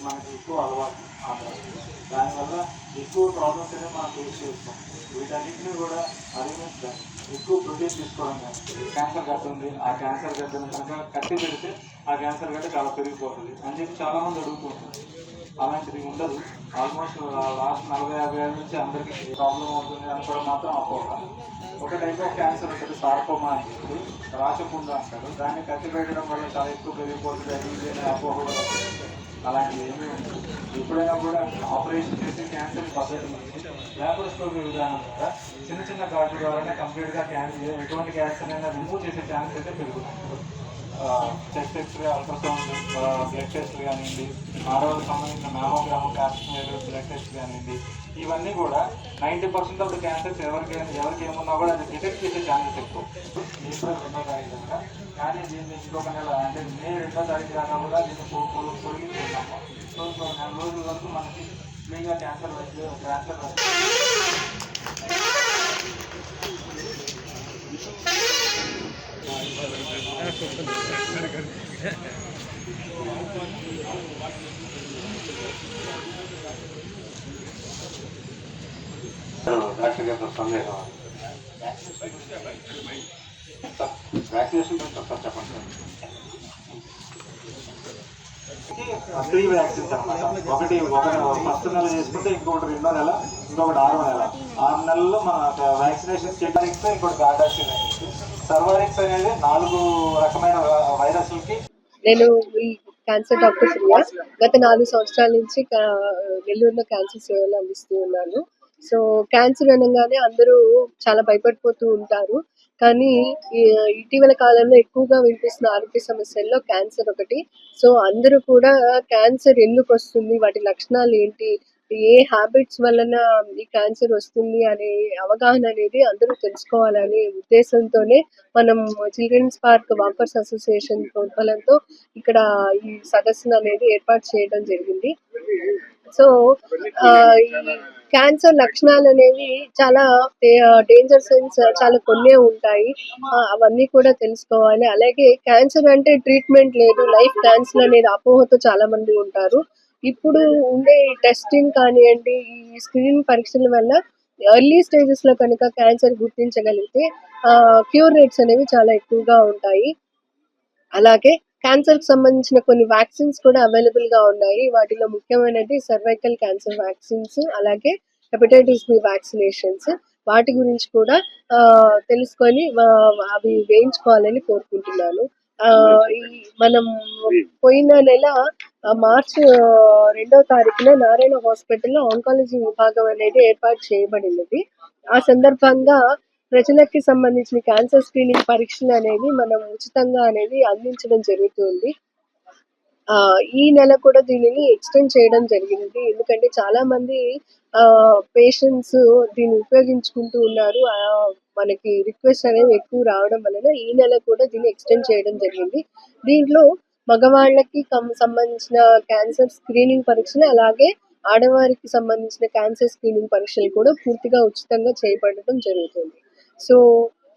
మనకి ఎక్కువ అలవాటు దానివల్ల ఎక్కువ ప్రాబ్లమ్స్ అనేవి మనం ఫేస్ చేస్తాం వీటన్నిటిని కూడా అధిగమించడానికి ఎక్కువ ప్రోటీన్ తీసుకోవడం కానీ క్యాన్సర్ గడ్డ ఉంది ఆ క్యాన్సర్ గడ్డ కనుక కట్టి పెడితే ఆ క్యాన్సర్ గడ్డ చాలా పెరిగిపోతుంది అని చెప్పి చాలా మంది అడుగుతుంటారు. అలాంటిది ఉండదు. ఆల్మోస్ట్ లాస్ట్ uh, నలభై యాభై ఏళ్ళ నుంచి అందరికీ ప్రాబ్లం అవుతుంది అనుకోవడం మాత్రం అపోహ ఒక. టైప్ ఆఫ్ క్యాన్సర్ ఉంటుంది సార్కోమా అని చెప్పి. రాచపుండు అంటారు. దాన్ని కత్తి పెట్టడం వల్ల చాలా ఎక్కువ పెరిగిపోతుంది అది ఇది అనే అపోహ కూడా అలాంటివి ఏమీ ఉండదు ఎప్పుడైనా కూడా ఆపరేషన్ చేసి క్యాన్సర్ పద్ధతి ఉంది. ల్యాప్రోస్కోపీ విధానం ద్వారా చిన్న చిన్న ఘాట్ల ద్వారానే కంప్లీట్గా క్యాన్సర్ ఎటువంటి క్యాన్సర్ అయినా రిమూవ్ చేసే ఛాన్స్ అయితే పెరుగుతుంది. Chest X-ray ultrasound blood test కానివ్వండి ఆడవాళ్ళకి సంబంధించిన మ్యామోగ్రామ్ క్యాప్స్మేర్ బ్లడ్ టెస్ట్ కానివ్వండి ఇవన్నీ కూడా ninety percent of the cancers ఎవరికి ఎవరికి ఏమున్నా కూడా అది డిటెక్ట్ చేసే ఛాన్సెస్ ఎక్కువ. ఏప్రిల్ రెండో తారీఖు కానీ దీన్ని ఇంకొక నెల అంటే మే రెండో తారీఖు దాకా కూడా దీన్ని పొ- పొ- పొడిగించుకున్నాము సో ఇంకొక నెల రోజుల వరకు మనకి ఫ్రీగా క్యాన్సర్ వైద్య క్యాన్సర్ వైద్య డాక్టర్ గారు సందేహం వ్యాక్సినేషన్ గురించి చెప్పండి సార్. త్రీ వ్యాక్సిన్స్ అనమాట ఒకటి ఒకటి ఫస్ట్ నెల చేసుకుంటే ఇంకొకటి రెండో నెల ఇంకొకటి ఆరో నెల ఆరు నెలల్లో మన వ్యాక్సినేషన్ చేయడానికి ఇంకొకటి గార్డాక్సిన్ సర్వారిక్స్ అనేది నాలుగు రకమైన వైరస్లకి నేను ఈ క్యాన్సర్ డాక్టర్ ప్రియా గత నాలుగు సంవత్సరాల నుంచి నెల్లూరులో క్యాన్సర్ సేవలు అందిస్తూ ఉన్నాను. సో క్యాన్సర్ అనగానే అందరూ చాలా భయపడిపోతూ ఉంటారు. కానీ ఇటీవల కాలంలో ఎక్కువగా వినిపిస్తున్న ఆరోగ్య సమస్యల్లో క్యాన్సర్ ఒకటి. సో అందరూ కూడా క్యాన్సర్ ఎందుకు వస్తుంది? వాటి లక్షణాలు ఏంటి? ఏ హ్యాబిట్స్ వలన ఈ క్యాన్సర్ వస్తుంది అనే అవగాహన అనేది అందరూ తెలుసుకోవాలనే ఉద్దేశంతోనే మనం చిల్డ్రన్స్ పార్క్ వాంపర్స్ అసోసియేషన్ ప్రోత్బలంతో ఇక్కడ ఈ సదస్సును అనేది ఏర్పాటు చేయడం జరిగింది. సో ఈ క్యాన్సర్ లక్షణాలు అనేవి చాలా డేంజర్ సెన్స్ చాలా కొన్నే ఉంటాయి. అవన్నీ కూడా తెలుసుకోవాలి. అలాగే క్యాన్సర్ అంటే ట్రీట్మెంట్ లేదు. లైఫ్ క్యాన్సర్ అనేది అపోహతో చాలా మంది ఉంటారు. ఇప్పుడు ఉండే టెస్టింగ్ కానివ్వండి ఈ స్క్రీనింగ్ పరీక్షల వల్ల ఎర్లీ స్టేజెస్లో కనుక క్యాన్సర్ గుర్తించగలిగితే క్యూర్ రేట్స్ అనేవి చాలా ఎక్కువగా ఉంటాయి. అలాగే క్యాన్సర్కి సంబంధించిన కొన్ని వ్యాక్సిన్స్ కూడా అవైలబుల్గా ఉన్నాయి. వాటిలో ముఖ్యమైనది సర్వైకల్ క్యాన్సర్ వ్యాక్సిన్స్ అలాగే హెపటైటిస్ బి వ్యాక్సినేషన్స్ వాటి గురించి కూడా తెలుసుకొని అవి వేయించుకోవాలని కోరుకుంటున్నాను. ఆ, ఈ మనం పోయిన నెల మార్చి రెండవ రెండో తారీఖున నారాయణ హాస్పిటల్లో ఆంకాలజీ విభాగం అనేది ఏర్పాటు చేయబడినది. ఆ సందర్భంగా ప్రజలకి సంబంధించిన క్యాన్సర్ స్క్రీనింగ్ పరీక్షలు అనేది మనం ఉచితంగా అనేది అందించడం జరుగుతుంది. ఆ ఈ నెల కూడా దీనిని ఎక్స్టెండ్ చేయడం జరిగింది. ఎందుకంటే చాలా మంది పేషెంట్స్ దీన్ని ఉపయోగించుకుంటూ ఉన్నారు. ఆ, మనకి రిక్వెస్ట్ అనేవి ఎక్కువ రావడం వలన ఈ నెల కూడా దీన్ని ఎక్స్టెండ్ చేయడం జరిగింది. దీంట్లో మగవాళ్ళకి సంబంధించిన క్యాన్సర్ స్క్రీనింగ్ పరీక్షలు అలాగే ఆడవారికి సంబంధించిన క్యాన్సర్ స్క్రీనింగ్ పరీక్షలు కూడా పూర్తిగా ఉచితంగా చేపట్టడం జరుగుతుంది. సో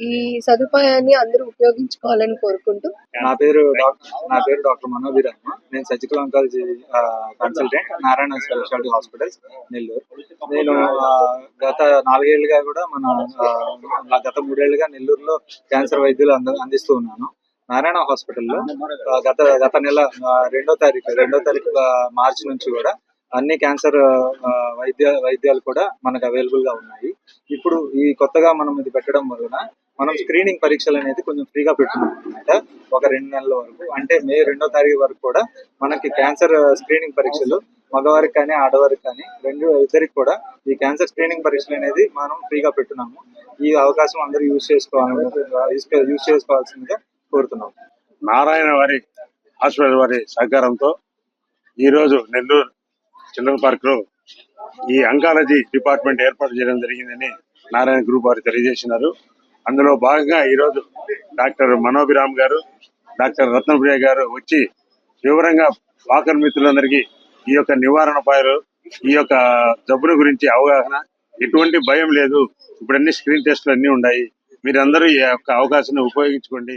ఈ సదుపాయాన్ని అందరూ ఉపయోగించుకోవాలని కోరుకుంటూ నా పేరు డాక్టర్ నా పేరు డాక్టర్ మనోభిరామ నేను surgical oncology consultant Narayana speciality hospitals Nellore. నేను గత నాలుగేళ్ళుగా కూడా మన గత మూడేళ్ళుగా నెల్లూరులో క్యాన్సర్ వైద్యులు అందిస్తూ ఉన్నాను. నారాయణ హాస్పిటల్లో గత గత నెల రెండో తారీఖు రెండో తారీఖు మార్చి నుంచి కూడా అన్ని క్యాన్సర్ వైద్య వైద్యాలు కూడా మనకు అవైలబుల్గా ఉన్నాయి. ఇప్పుడు ఈ కొత్తగా మనం ఇది పెట్టడం వలన మనం స్క్రీనింగ్ పరీక్షలు అనేది కొంచెం ఫ్రీగా పెట్టున్నాం అనమాట ఒక రెండు నెలల వరకు. అంటే మే రెండో తారీఖు వరకు కూడా మనకి క్యాన్సర్ స్క్రీనింగ్ పరీక్షలు మగవారికి కానీ ఆడవారికి కానీ రెండు ఇద్దరికి కూడా ఈ క్యాన్సర్ స్క్రీనింగ్ పరీక్షలు అనేది మనం ఫ్రీగా పెట్టున్నాము ఈ అవకాశం అందరూ యూజ్ చేసుకోవాలని యూజ్ చేసుకోవాల్సిందిగా కోరుతున్నాం. నారాయణ వారి హాస్పిటల్ వారి సహకారంతో ఈరోజు నెల్లూరు చిల్డ్రన్ పార్క్లో ఈ అంకాలజీ డిపార్ట్మెంట్ ఏర్పాటు చేయడం జరిగిందని నారాయణ గ్రూప్ వారు తెలియజేసినారు. అందులో భాగంగా ఈరోజు డాక్టర్ మనోభిరామ్ గారు డాక్టర్ రత్నప్రియ గారు వచ్చి వివరంగా వాకర్ మిత్రులందరికీ ఈ యొక్క నివారణ ఉపాయాలు ఈ యొక్క జబ్బుల గురించి అవగాహన ఎటువంటి భయం లేదు. ఇప్పుడు అన్ని స్క్రీన్ టెస్ట్లు అన్ని ఉన్నాయి. మీరందరూ ఈ యొక్క అవకాశాన్ని ఉపయోగించుకోండి.